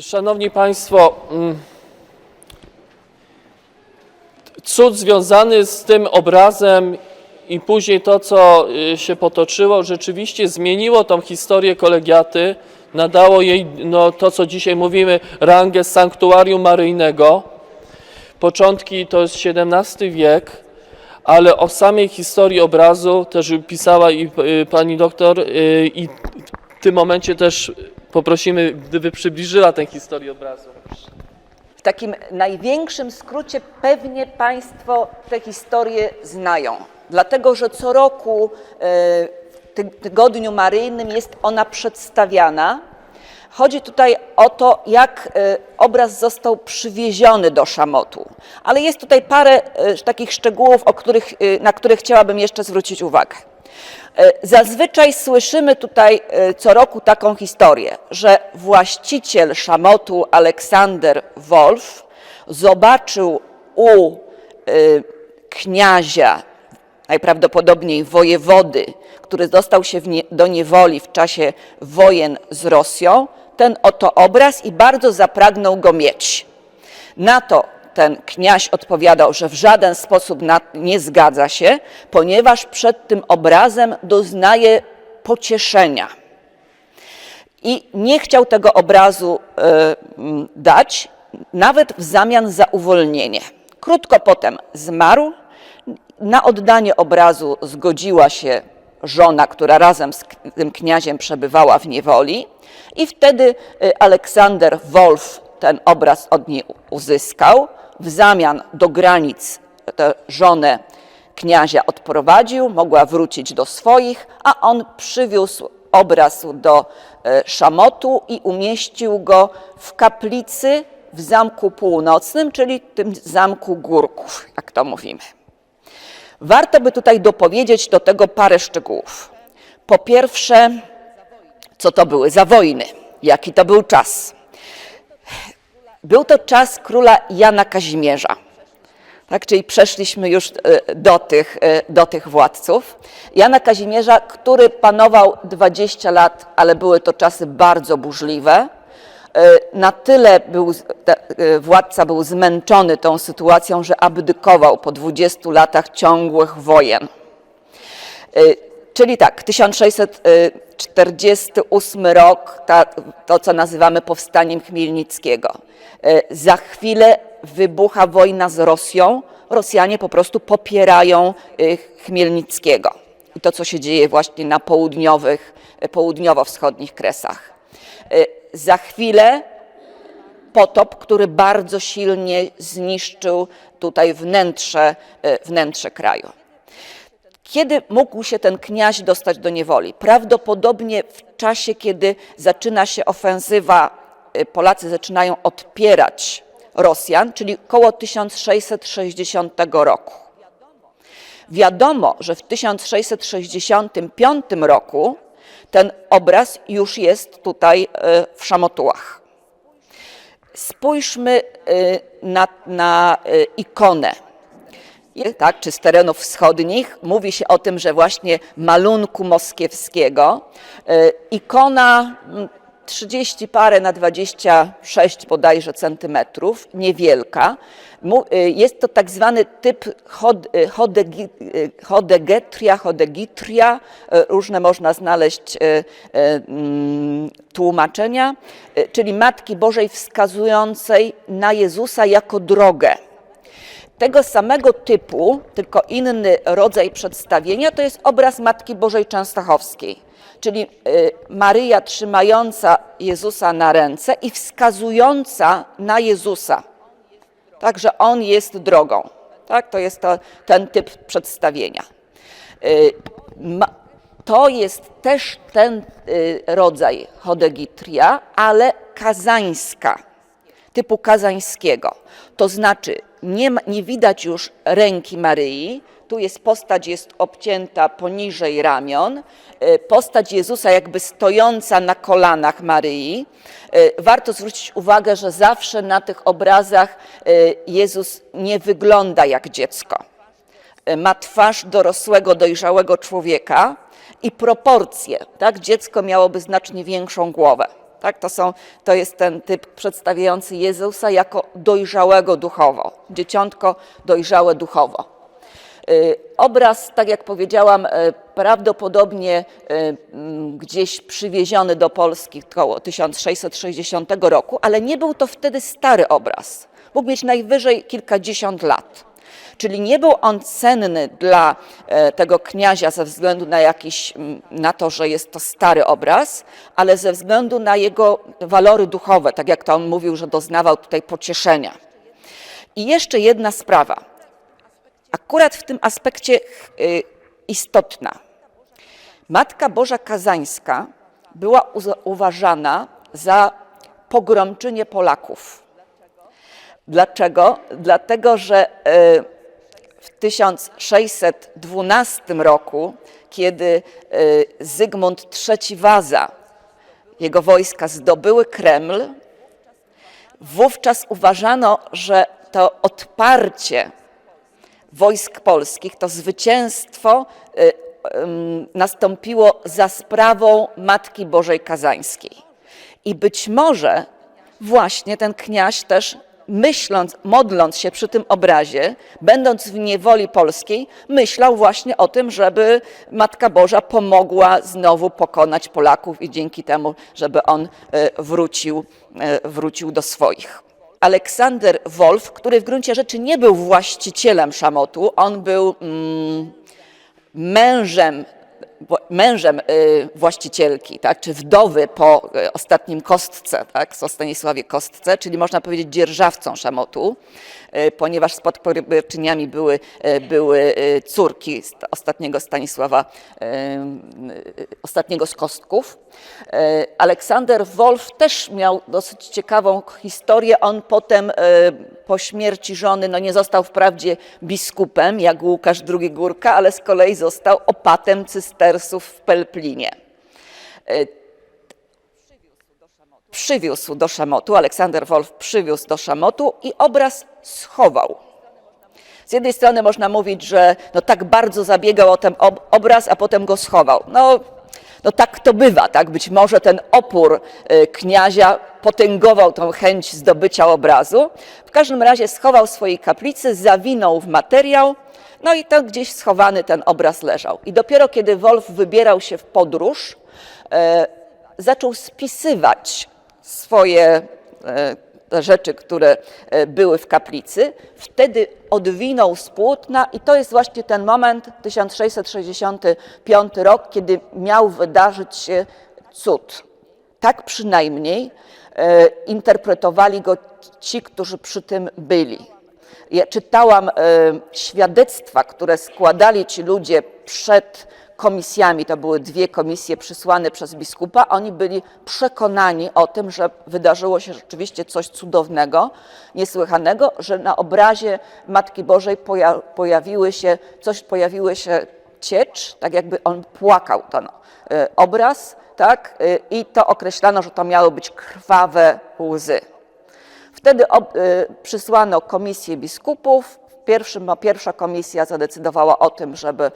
Szanowni Państwo, mm, cud związany z tym obrazem i później to, co y, się potoczyło, rzeczywiście zmieniło tą historię kolegiaty, nadało jej no, to, co dzisiaj mówimy, rangę sanktuarium maryjnego. Początki to jest XVII wiek, ale o samej historii obrazu też pisała i y, pani doktor y, i w tym momencie też poprosimy, gdyby przybliżyła tę historię obrazu. W takim największym skrócie pewnie Państwo tę historię znają, dlatego że co roku e, w ty- Tygodniu Maryjnym jest ona przedstawiana. Chodzi tutaj o to, jak e, obraz został przywieziony do Szamotu. Ale jest tutaj parę e, takich szczegółów, których, na które chciałabym jeszcze zwrócić uwagę. E, Zazwyczaj słyszymy tutaj e, co roku taką historię, że właściciel szamotu Aleksander Wolf zobaczył u e, kniazia, najprawdopodobniej wojewody, który dostał się do niewoli w czasie wojen z Rosją, ten oto obraz i bardzo zapragnął go mieć. Na to ten kniaź odpowiadał, że w żaden sposób nie zgadza się, ponieważ przed tym obrazem doznaje pocieszenia. I nie chciał tego obrazu m, dać, nawet w zamian za uwolnienie. Krótko potem zmarł. Na oddanie obrazu zgodziła się żona, która razem z tym kniaziem przebywała w niewoli, i wtedy e, Aleksander Wolf ten obraz od niej uzyskał. W zamian do granic tę żonę kniazia odprowadził, mogła wrócić do swoich, a on przywiózł obraz do e, Szamotu i umieścił go w kaplicy w Zamku Północnym, czyli tym Zamku Górków, jak to mówimy. Warto by tutaj dopowiedzieć do tego parę szczegółów. Po pierwsze, co to były za wojny, jaki to był czas. Był to czas króla Jana Kazimierza. Tak, czyli przeszliśmy już e, do tych, e, do tych władców. Jana Kazimierza, który panował 20 lat, ale były to czasy bardzo burzliwe. E, Na tyle był, władca był zmęczony tą sytuacją, że abdykował po 20 latach ciągłych wojen. Y, Czyli tak, 1648 rok, ta, to co nazywamy powstaniem Chmielnickiego. Y, Za chwilę wybucha wojna z Rosją. Rosjanie po prostu popierają y, Chmielnickiego. I to, co się dzieje właśnie na południowych, y, południowo-wschodnich kresach. Y, Za chwilę potop, który bardzo silnie zniszczył tutaj wnętrze, y, wnętrze kraju. Kiedy mógł się ten kniaź dostać do niewoli? Prawdopodobnie w czasie, kiedy zaczyna się ofensywa, y, Polacy zaczynają odpierać Rosjan, czyli koło 1660 roku. Wiadomo, że w 1665 roku ten obraz już jest tutaj y, w Szamotułach. Spójrzmy y, na, na ikonę tak, czy z terenów wschodnich. Mówi się o tym, że właśnie malunku moskiewskiego. E, Ikona mm, 30 parę na 26 bodajże centymetrów, niewielka. E, Jest to tak zwany typ chodegetria, chodegitria. E, Różne można znaleźć mm, tłumaczenia, czyli Matki Bożej wskazującej na Jezusa jako drogę. Tego samego typu, tylko inny rodzaj przedstawienia, to jest obraz Matki Bożej Częstochowskiej, czyli y, Maryja trzymająca Jezusa na ręce i wskazująca na Jezusa. Także On jest drogą. Tak? To jest to, ten typ przedstawienia. Y, To jest też ten y, rodzaj chodegitria, ale kazańska typu kazańskiego. To znaczy nie, ma, nie widać już ręki Maryi, tu jest postać jest obcięta poniżej ramion, e, postać Jezusa jakby stojąca na kolanach Maryi. E, Warto zwrócić uwagę, że zawsze na tych obrazach e, Jezus nie wygląda jak dziecko ma twarz dorosłego, dojrzałego człowieka i proporcje. Tak? Dziecko miałoby znacznie większą głowę. Tak? To, są, to jest ten typ przedstawiający Jezusa jako dojrzałego duchowo, dzieciątko dojrzałe duchowo. Y, Obraz, tak jak powiedziałam, y, prawdopodobnie y, mm, gdzieś przywieziony do Polski około 1660 roku, ale nie był to wtedy stary obraz. Mógł mieć najwyżej kilkadziesiąt lat. Czyli nie był on cenny dla e, tego kniazia ze względu na jakiś, na to, że jest to stary obraz, ale ze względu na jego walory duchowe, tak jak to on mówił, że doznawał tutaj pocieszenia. I jeszcze jedna sprawa, akurat w tym aspekcie y, istotna. Matka Boża Kazańska była uważana za pogromczynię Polaków. Dlaczego? Dlatego, że y, w 1612 roku, kiedy y, Zygmunt III Waza, jego wojska zdobyły Kreml, wówczas uważano, że to odparcie wojsk polskich, to zwycięstwo y, nastąpiło za sprawą Matki Bożej Kazańskiej. I być może właśnie ten kniaź też myśląc, modląc się przy tym obrazie, będąc w niewoli polskiej, myślał właśnie o tym, żeby Matka Boża pomogła znowu pokonać Polaków i dzięki temu, żeby on e, wrócił, e, wrócił do swoich. Aleksander Wolf, który w gruncie rzeczy nie był właścicielem szamotu, on był mm, mężem, mężem y, właścicielki, tak, czy wdowy po y, ostatnim kostce, tak, o Stanisławie Kostce, czyli można powiedzieć dzierżawcą szamotu, y, ponieważ spadkobierczyniami były, były córki st- ostatniego Stanisława, ostatniego z Kostków. Aleksander Wolf też miał dosyć ciekawą historię. On potem po śmierci żony no nie został wprawdzie biskupem, jak Łukasz II Górka, ale z kolei został opatem cystersów w Pelplinie. Y, Przywiózł do Szamotu, Aleksander Wolf przywiózł do Szamotu i obraz schował. Z jednej strony można mówić, że no tak bardzo zabiegał o ten ob- obraz, a potem go schował. No, no tak to bywa, tak? Być może ten opór y, kniazia potęgował tą chęć zdobycia obrazu. W każdym razie schował swojej kaplicy, zawinął w materiał, no i to gdzieś schowany ten obraz leżał. I dopiero kiedy Wolf wybierał się w podróż, e, zaczął spisywać swoje te rzeczy, które e, były w kaplicy. Wtedy odwinął z płótna i to jest właśnie ten moment, 1665 rok, kiedy miał wydarzyć się cud. Tak przynajmniej e, interpretowali go ci, którzy przy tym byli. Ja czytałam e, świadectwa, które składali ci ludzie przed komisjami, to były dwie komisje przysłane przez biskupa, oni byli przekonani o tym, że wydarzyło się rzeczywiście coś cudownego, niesłychanego, że na obrazie Matki Bożej poja pojawiły się, coś pojawiły się ciecz, tak jakby on płakał ten e, obraz, tak, e, i to określano, że to miały być krwawe łzy. Wtedy y, przysłano komisję biskupów. Pierwszym, no, pierwsza komisja zadecydowała o tym, żeby y,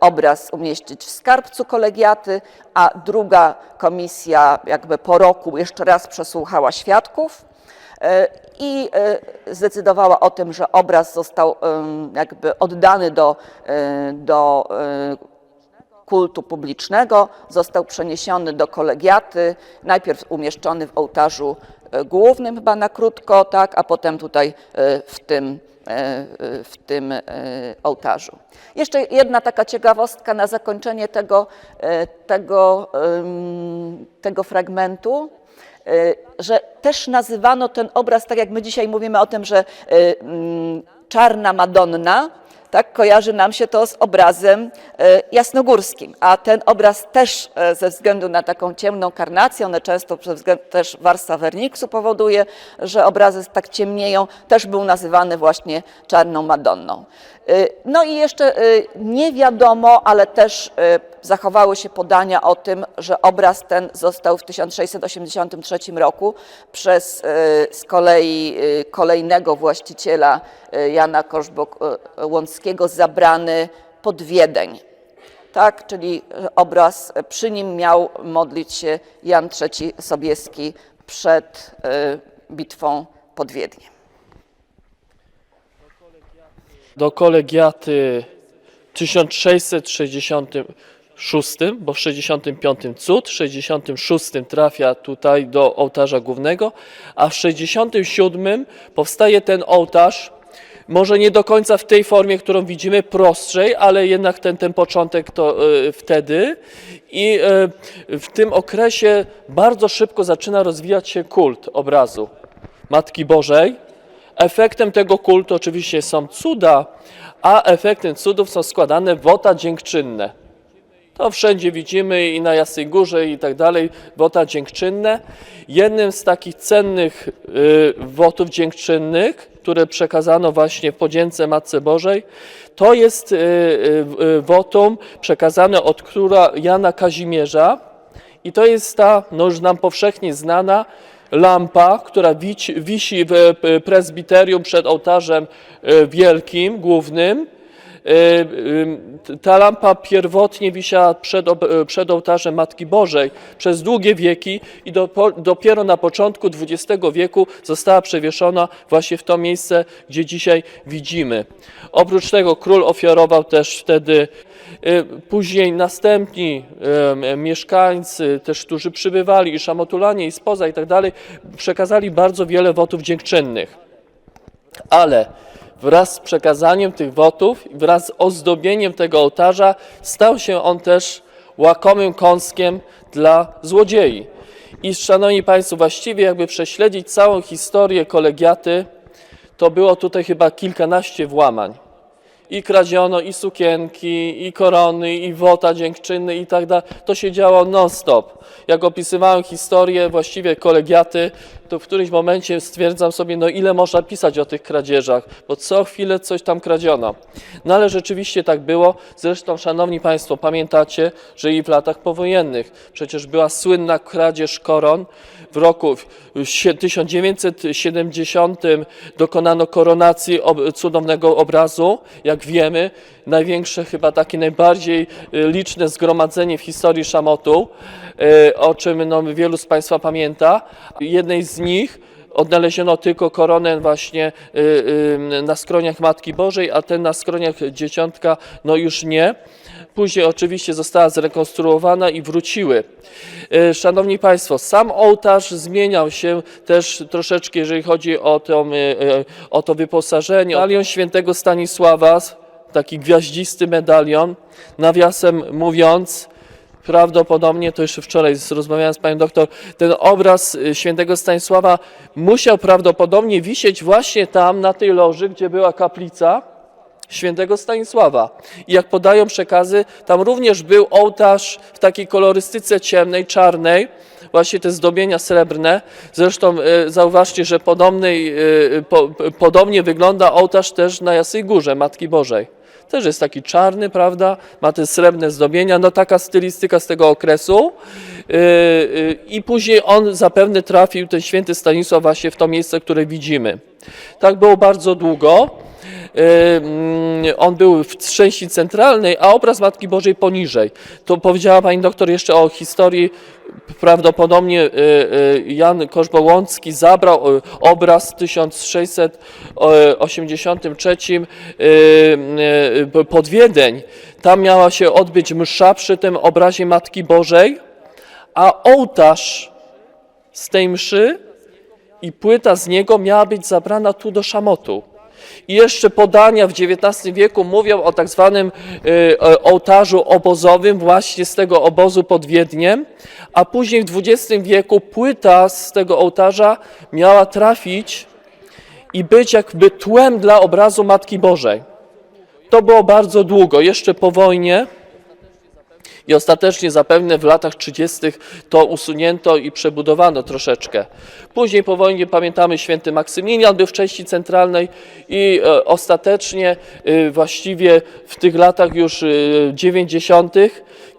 obraz umieścić w skarbcu kolegiaty, a druga komisja jakby po roku jeszcze raz przesłuchała świadków y, i y, zdecydowała o tym, że obraz został jakby oddany do, do kultu publicznego, został przeniesiony do kolegiaty, najpierw umieszczony w ołtarzu e, głównym chyba na krótko, tak, a potem tutaj e, w tym, e, e, w tym e, ołtarzu. Jeszcze jedna taka ciekawostka na zakończenie tego, e, tego, tego fragmentu e, że też nazywano ten obraz, tak jak my dzisiaj mówimy o tym, że e, czarna Madonna, tak kojarzy nam się to z obrazem e, jasnogórskim, a ten obraz też e, ze względu na taką ciemną karnację, one często ze względu też warstwa werniksu powoduje, że obrazy tak ciemnieją, też był nazywany właśnie czarną Madonną. E, No i jeszcze nie wiadomo, ale też zachowały się podania o tym, że obraz ten został w 1683 roku przez z kolei kolejnego właściciela Jana Korzbok-Łąckiego zabrany pod Wiedeń. tak, czyli e, obraz e, przy nim miał modlić się Jan III Sobieski przed e, bitwą pod Wiedniem. do kolegiaty w 1666, bo w 65 cud, w 66 trafia tutaj do ołtarza głównego, a w 67 powstaje ten ołtarz, może nie do końca w tej formie, którą widzimy, prostszej, ale jednak ten, ten początek to y, wtedy. I y, w tym okresie bardzo szybko zaczyna rozwijać się kult obrazu Matki Bożej. Efektem tego kultu oczywiście są cuda, a efektem cudów są składane wota dziękczynne. To wszędzie widzimy i na Jasnej Górze i tak dalej, wota dziękczynne. Jednym z takich cennych y, wotów dziękczynnych, które przekazano właśnie w podzięce Matce Bożej, to jest y, y, wotum przekazane od króla Jana Kazimierza i to jest ta, no już nam powszechnie znana, lampa, która wisi w prezbiterium przed ołtarzem wielkim, głównym. E, e, Ta lampa pierwotnie wisiała przed, e, przed ołtarzem Matki Bożej przez długie wieki i dopiero na początku XX wieku została przewieszona właśnie w to miejsce, gdzie dzisiaj widzimy. Oprócz tego król ofiarował też wtedy Później następni mieszkańcy, też którzy przybywali, i szamotulanie, i spoza, i tak dalej, przekazali bardzo wiele wotów dziękczynnych. Ale wraz z przekazaniem tych wotów, wraz z ozdobieniem tego ołtarza, stał się on też łakomym kąskiem dla złodziei. I szanowni Państwo, właściwie jakby prześledzić całą historię kolegiaty, to było tutaj chyba kilkanaście włamań i kradziono i sukienki, i korony, i wota dziękczyny i tak dalej. To się działo non-stop. Jak opisywałem historię właściwie kolegiaty, to w którymś momencie stwierdzam sobie, no ile można pisać o tych kradzieżach, bo co chwilę coś tam kradziono. No ale rzeczywiście tak było. Zresztą, szanowni Państwo, pamiętacie, że i w latach powojennych przecież była słynna kradzież koron. W roku w sie- 1970 dokonano koronacji cudownego obrazu. Jak wiemy, największe, chyba takie najbardziej y, liczne zgromadzenie w historii Szamotu, y, o czym no, wielu z Państwa pamięta. Jednej z nich odnaleziono tylko koronę właśnie y, y, na skroniach Matki Bożej, a ten na skroniach Dzieciątka no już nie. Później oczywiście została zrekonstruowana i wróciły. E, Szanowni Państwo, sam ołtarz zmieniał się też troszeczkę, jeżeli chodzi o to, o to wyposażenie. Medalion świętego Stanisława, taki gwiaździsty medalion, nawiasem mówiąc, Prawdopodobnie, to jeszcze wczoraj rozmawiałem z panią doktor, ten obraz y, świętego Stanisława musiał prawdopodobnie wisieć właśnie tam, na tej loży, gdzie była kaplica świętego Stanisława. I jak podają przekazy, tam również był ołtarz w takiej kolorystyce ciemnej, czarnej, właśnie te zdobienia srebrne. Zresztą e, zauważcie, że e, po, podobnie wygląda ołtarz też na Jasnej Górze Matki Bożej. Też jest taki czarny, prawda? Ma te srebrne zdobienia, no taka stylistyka z tego okresu. Yy, yy, I później on zapewne trafił, ten święty Stanisław, właśnie w to miejsce, które widzimy. Tak było bardzo długo. Yy, mm, On był w części centralnej, a obraz Matki Bożej poniżej. To powiedziała pani doktor jeszcze o historii. Prawdopodobnie yy, yy, Jan Koszbołącki zabrał obraz w 1683 yy, yy, pod Wiedeń. Tam miała się odbyć msza przy tym obrazie Matki Bożej, a ołtarz z tej mszy i płyta z niego miała być zabrana tu do Szamotu. I jeszcze podania w XIX wieku mówią o tak zwanym y, ołtarzu obozowym właśnie z tego obozu pod Wiedniem, a później w XX wieku płyta z tego ołtarza miała trafić i być jakby tłem dla obrazu Matki Bożej. To było bardzo długo, jeszcze po wojnie. I ostatecznie zapewne w latach 30. to usunięto i przebudowano troszeczkę. Później po wojnie pamiętamy święty Maksymilian był w części centralnej i e, ostatecznie e, właściwie w tych latach już e, 90.,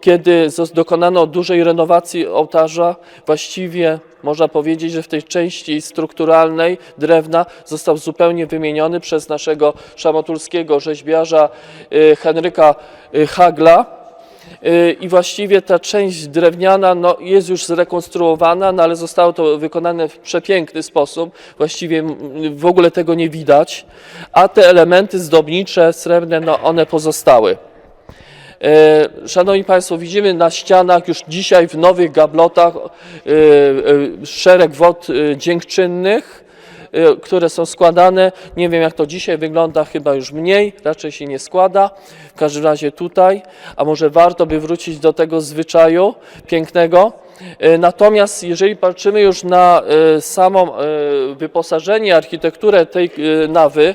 kiedy dokonano dużej renowacji ołtarza, właściwie można powiedzieć, że w tej części strukturalnej drewna został zupełnie wymieniony przez naszego szamotulskiego rzeźbiarza e, Henryka e, Hagla. I właściwie ta część drewniana no, jest już zrekonstruowana, no, ale zostało to wykonane w przepiękny sposób. Właściwie w ogóle tego nie widać, a te elementy zdobnicze, srebrne, no, one pozostały. E, Szanowni Państwo, widzimy na ścianach już dzisiaj w nowych gablotach e, e, szereg wod dziękczynnych, które są składane. Nie wiem jak to dzisiaj wygląda, chyba już mniej, raczej się nie składa. W każdym razie tutaj, a może warto by wrócić do tego zwyczaju pięknego. E, Natomiast jeżeli patrzymy już na samą e, wyposażenie, architekturę tej nawy,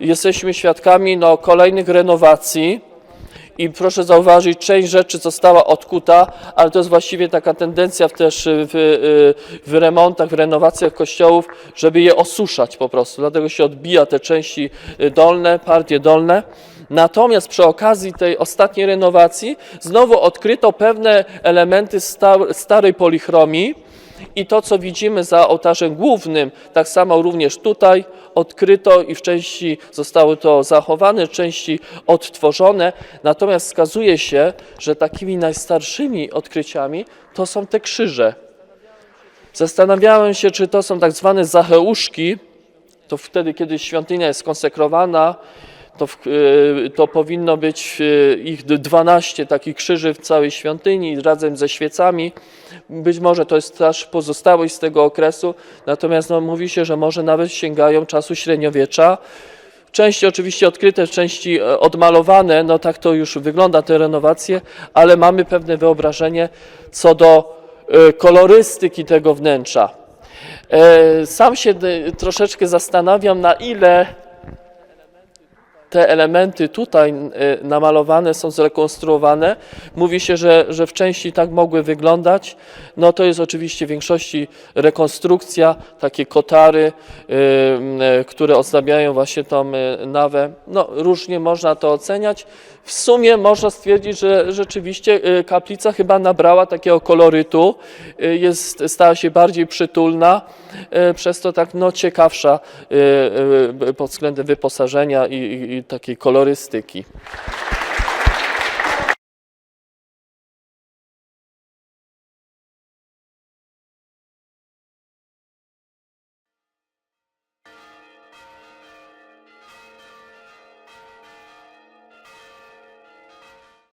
jesteśmy świadkami no, kolejnych renowacji. I proszę zauważyć, część rzeczy została odkuta, ale to jest właściwie taka tendencja też w, y, w remontach, w renowacjach kościołów, żeby je osuszać po prostu. Dlatego się odbija te części y, dolne, partie dolne. Natomiast przy okazji tej ostatniej renowacji znowu odkryto pewne elementy sta, starej polichromii, i to, co widzimy za ołtarzem głównym, tak samo również tutaj odkryto i w części zostało to zachowane, w części odtworzone. Natomiast wskazuje się, że takimi najstarszymi odkryciami to są te krzyże. Zastanawiałem się, czy to są tak zwane zacheuszki, to wtedy, kiedy świątynia jest konsekrowana, to, y, to powinno być y, ich 12 takich krzyży w całej świątyni razem ze świecami. Być może to jest też pozostałość z tego okresu, natomiast no, mówi się, że może nawet sięgają czasu średniowiecza. Części oczywiście odkryte, części e, odmalowane, no tak to już wygląda te renowacje, ale mamy pewne wyobrażenie co do e, kolorystyki tego wnętrza. E, Sam się troszeczkę zastanawiam, na ile te elementy tutaj e, namalowane są zrekonstruowane. Mówi się, że, że w części tak mogły wyglądać. No to jest oczywiście w większości rekonstrukcja, takie kotary, m, e, które ozdabiają właśnie tą nawę. No różnie można to oceniać. W sumie można stwierdzić, że rzeczywiście kaplica chyba nabrała takiego kolorytu, jest, stała się bardziej przytulna, przez to tak no, ciekawsza pod względem wyposażenia i, i takiej kolorystyki.